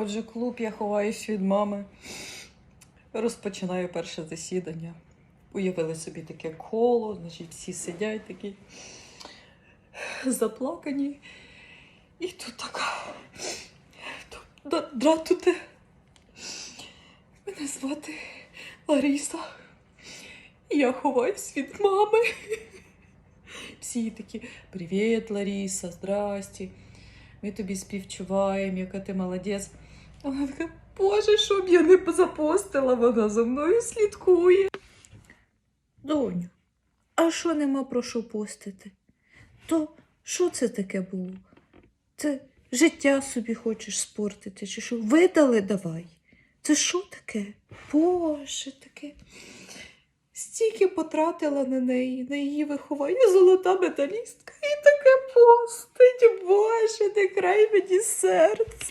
Отже, клуб я ховаюсь від мами. Розпочинаю перше засідання. Уявили собі таке коло, значить, всі сидять такі заплакані. І тут така тут дратуте. Мене звати Лариса. Я ховаюсь від мами. Всі такі Привіт, Лариса, здрасті. Ми тобі співчуваємо, яка ти молодець. А Вона така, Боже, щоб я не запостила, вона за мною слідкує. Доню, а що нема про що постити? То що це таке було? Це життя собі хочеш спортити, чи що? Видали давай. Це що таке? Боже таке. Стільки потратила на неї, на її виховання, золота медалістка, і таке постить. Не край мені серце.